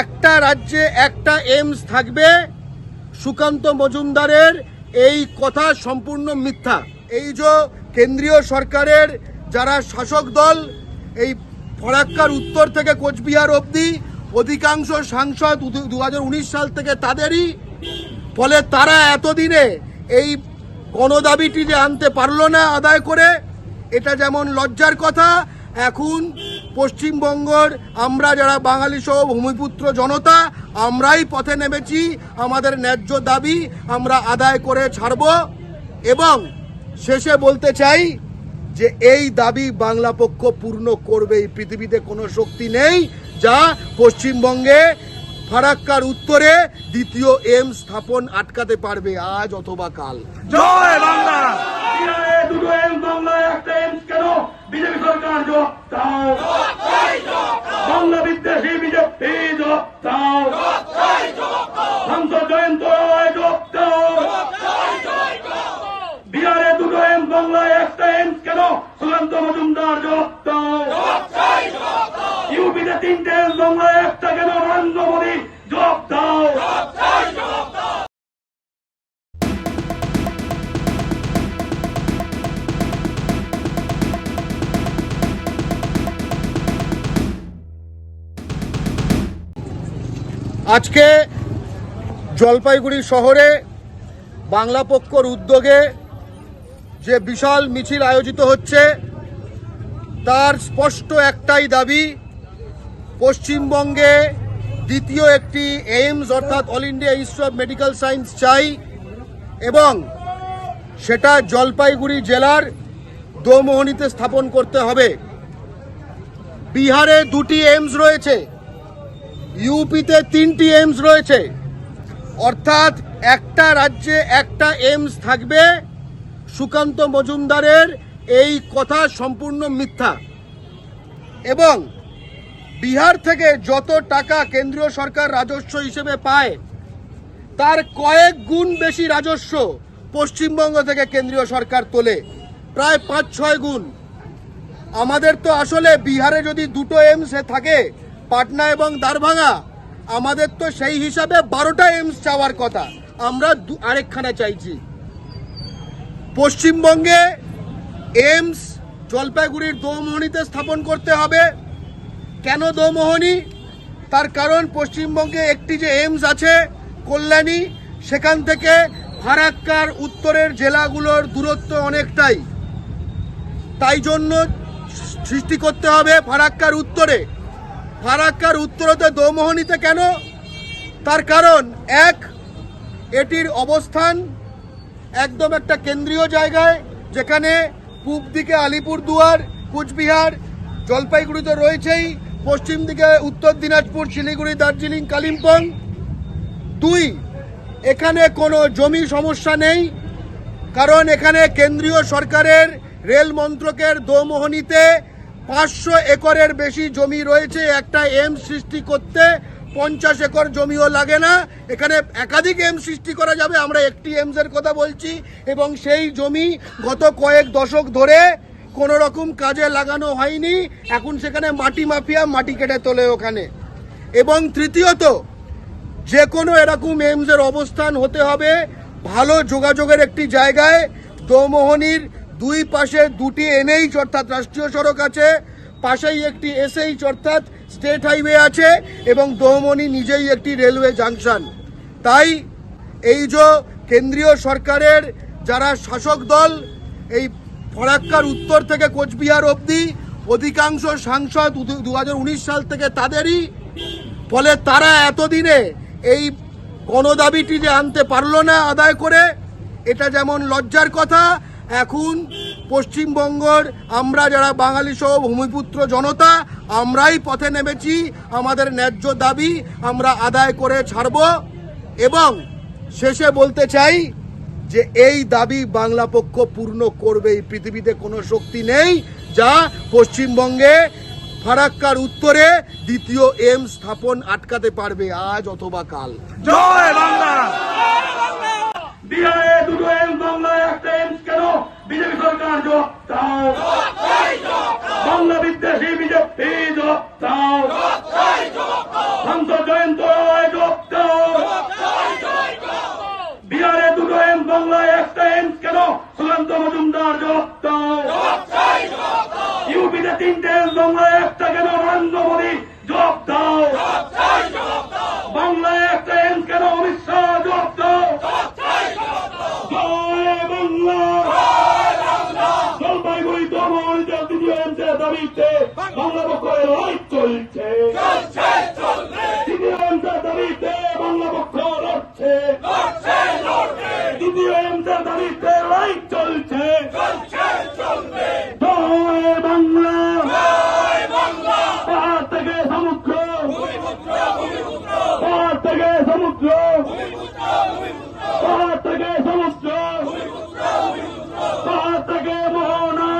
একটা রাজ্যে একটা এমস থাকবে। সুকান্ত মজুমদারের এই কথা সম্পূর্ণ মিথ্যা। এই যে কেন্দ্রীয় সরকারের যারা শাসক দল, এই ফরাক্কার উত্তর থেকে কোচবিহার অবধি, অধিকাংশ সাংসদ দু হাজার উনিশ সাল থেকে তাদেরই। ফলে তারা এতদিনে এই গণদাবিটি যে আনতে পারল না আদায় করে, এটা যেমন লজ্জার কথা এখন পশ্চিমবঙ্গর আমরা যারা বাঙালি সহ ভূমিপুত্র জনতা, আমরাই পথে নেমেছি, আমাদের ন্যায্য দাবি আমরা আদায় করে ছাড়ব এবং শেষে বলতে চাই যে এই দাবি বাংলা পক্ষ পূর্ণ করবে, এই পৃথিবীতে কোনো শক্তি নেই যা পশ্চিমবঙ্গে ফারাক্কার উত্তরে দ্বিতীয় এম স্থাপন আটকাতে পারবে আজ অথবা কাল। জয় বাংলা! দুটো এম বাংলায় একটা এমস কেন? বিজেপি সরকার বাংলা বিদ্বেষী বিজেপি জবাব জয়ন্ত বিহারে দুটো এম বাংলায় একটা এমস কেন? সুকান্ত মজুমদার ইউপিতে তিনটে এমস বাংলায় একটা কেন? নরেন্দ্র মোদী জবাব দাও আজকে জলপাইগুড়ি শহরে বাংলা পক্ষর উদ্যোগে যে বিশাল মিছিল আয়োজিত হচ্ছে, তার স্পষ্ট একটাই দাবি, পশ্চিমবঙ্গে দ্বিতীয় একটি এইমস অর্থাৎ all India institute of medical science চাই এবং সেটা জলপাইগুড়ি জেলার দোমোহনীতে স্থাপন করতে হবে। বিহারে দুটি এইমস রয়েছে। ইউপিতে তিনটি এইমস রয়েছে। অর্থাৎ একটা রাজ্যে একটা এইমস থাকবে। সুকান্ত মজুমদারের এই কথা সম্পূর্ণ মিথ্যা। এবং বিহার থেকে যত টাকা কেন্দ্রীয় সরকার রাজস্ব হিসেবে পায়, তার কয়েক গুণ বেশি রাজস্ব পশ্চিমবঙ্গ থেকে কেন্দ্রীয় সরকার তোলে। প্রায় পাঁচ ছয় গুণ। আমাদের তো আসলে বিহারে যদি দুটো এমস থাকে পাটনা এবং দারভাঙা আমাদের তো সেই হিসাবে বারোটা এমস চাওয়ার কথা। আমরা আরেকখানা চাইছি। পশ্চিমবঙ্গে এমস জলপাইগুড়ির দোমোহনীতে স্থাপন করতে হবে। কেন দোমোহনী? তার কারণ পশ্চিমবঙ্গে একটি যে এমস আছে, কল্যাণী, সেখান থেকে ফারাক্কার উত্তরের জেলাগুলোর দূরত্ব অনেকটাই। তাই জন্য সৃষ্টি করতে হবে ফারাক্কার উত্তরে। ফারাক্কার উত্তরতে দোমোহনীতে কেন? তার কারণ, এক, এটির অবস্থান একদম একটা কেন্দ্রীয় জায়গায়, যেখানে পূব দিকে আলিপুরদুয়ার কুচবিহার জলপাইগুড়ি তো রয়েছেই, পশ্চিম দিকে উত্তর দিনাজপুর, শিলিগুড়ি, দার্জিলিং, কালিম্পং। দুই, এখানে কোনো জমি সমস্যা নেই, কারণ এখানে কেন্দ্রীয় সরকারের রেল মন্ত্রকের দোমোহনীতে পাঁচশো একরের বেশি জমি রয়েছে, একটা এম সৃষ্টি করতে পঞ্চাশ একর জমিও লাগে না। এখানে একাধিক এম সৃষ্টি করা যাবে, আমরা একটি এমস এর কথা বলছি। এবং সেই জমি গত কয়েক দশক ধরে কোনো রকম কাজে লাগানো হয়নি। এখন সেখানে মাটি মাফিয়া মাটি কেটে তোলে ওখানে। এবং তৃতীয়ত যে কোনো এরকম এইমসের অবস্থান হতে হবে। ভালো যোগাযোগের একটি জায়গায় দোমোহনীর দুই পাশে দুটি এনএইচ অর্থাৎ রাষ্ট্রীয় সড়ক আছে, পাশেই একটি এসএইচ অর্থাৎ স্টেট হাইওয়ে আছে এবং দোমোহনী নিজেই একটি রেলওয়ে জাংশন। তাই এই যে কেন্দ্রীয় সরকারের যারা শাসক দল, এই ফরাক্কার উত্তর থেকে কোচবিহার অবধি, অধিকাংশ সাংসদ দু হাজার উনিশ সাল থেকে তাদেরই, ফলে তারা এতদিনে এই গণদাবিটি যে আনতে পারল না আদায় করে, এটা যেমন লজ্জার কথা এখন পশ্চিমবঙ্গর আমরা যারা বাঙালি সহ ভূমিপুত্র জনতা, আমরাই পথে নেমেছি, আমাদের ন্যায্য দাবি আমরা আদায় করে ছাড়ব এবং শেষে বলতে চাই যে এই দাবি বাংলা পক্ষ পূর্ণ করবে, এই পৃথিবীতে কোনো শক্তি নেই যা পশ্চিমবঙ্গে ফারাক্কার উত্তরে দ্বিতীয় এম স্থাপন আটকাতে পারবে আজ অথবা কাল। জয় বাংলা বিহারে দুটো এম বাংলায় একটা এমস কেন বিজেপি সরকার বাংলায় একটা এম কেন? সুকান্ত মজুমদার জবাব দাও ইউপিতে তিনটে এম একটা কেন? নরেন্দ্র মোদী বাংলায় একটা এম কেন? অমিত শাহ জবাব দাও জয় বাংলা জলপাইগুড়ি দমনিতে দ্বিতীয় এমসের দাবিতে বাংলা পক্ষের লড়াই চলছে দ্বিতীয় এমসের দাবিতে বাংলা পক্ষ লড়ছে দ্বিতীয় এমসের দাবিতে লড়াই চলছে জয় বাংলা পাহাড় থেকে সমুদ্র পাহাড় থেকে সমুদ্র পাহাড় থেকে সমুদ্র পাহাড় থেকে মোহনা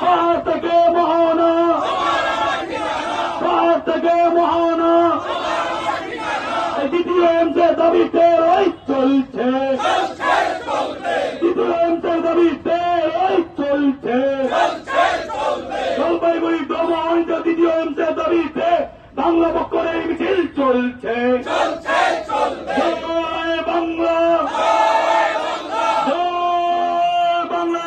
পাহাড় থেকে মোহনা পাহাড় থেকে মোহনা দ্বিতীয় এমসের দাবিতে লড়াই চলছে দ্বিতীয় এমসের দাবিতে লড়াই চলছে জলপাইগুড়ি দমহিত দ্বিতীয় এমসের দাবিতে বাংলা পক্ষের এই মিছিল চলছে জয় বাংলা জয় বাংলা